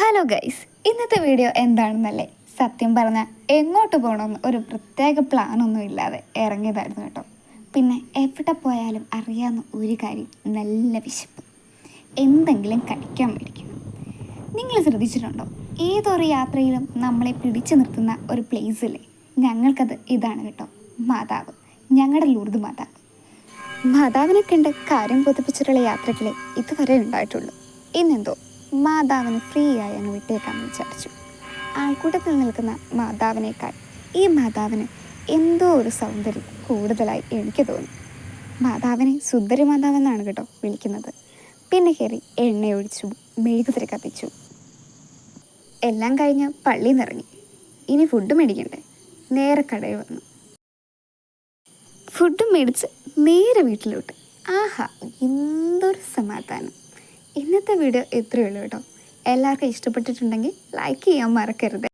Hello guys ഇന്നത്തെ video എന്താണെന്നല്ലേ സത്യം പറഞ്ഞാൽ എങ്ങോട്ട് പോകണമെന്ന് ഒരു പ്രത്യേക പ്ലാനൊന്നും ഇല്ലാതെ ഇറങ്ങിയതായിരുന്നു കേട്ടോ. പിന്നെ എവിടെ പോയാലും അറിയാവുന്ന ഒരു കാര്യം നല്ല വിശപ്പ്. എന്തെങ്കിലും കഴിക്കാൻ മേടിക്കണം. നിങ്ങൾ ശ്രദ്ധിച്ചിട്ടുണ്ടോ? ഏതൊരു യാത്രയിലും നമ്മളെ പിടിച്ചു നിർത്തുന്ന ഒരു പ്ലേസ് ഇല്ലേ? ഞങ്ങൾക്കത് ഇതാണ് കേട്ടോ. മാതാവ്. ഞങ്ങളുടെ ലൂർദ് മാതാവ്. മാതാവിനെ കണ്ട് കാര്യം പൊതിപ്പിച്ചിട്ടുള്ള യാത്രകളെ ഇതുവരെ ഉണ്ടായിട്ടുള്ളൂ. ഇന്നെന്തോ മാതാവിന് ഫ്രീ ആയി അങ്ങ് വിട്ടേക്കാമെന്ന് വിചാരിച്ചു. ആൾക്കൂട്ടത്തിൽ നിൽക്കുന്ന മാതാവിനേക്കാൾ ഈ മാതാവിന് എന്തോ ഒരു സൗന്ദര്യം കൂടുതലായി എനിക്ക് തോന്നി. മാതാവിനെ സുന്ദരി മാതാവെന്നാണ് കേട്ടോ വിളിക്കുന്നത്. പിന്നെ കയറി എണ്ണയൊഴിച്ചു മെഴുകുതിരി കത്തിച്ചു. എല്ലാം കഴിഞ്ഞ് പള്ളി നിറങ്ങി. ഇനി ഫുഡ് മേടിക്കണ്ടേ? നേരെ കടയിൽ വന്നു. ഫുഡ് മേടിച്ച് നേരെ വീട്ടിലോട്ട്. ആഹാ എന്തൊരു സമാധാനം. ഇന്നത്തെ വീഡിയോ ഇത്രയേ ഉള്ളൂ കേട്ടോ. എല്ലാവർക്കും ഇഷ്ടപ്പെട്ടിട്ടുണ്ടെങ്കിൽ ലൈക്ക് ചെയ്യാൻ മറക്കരുത്.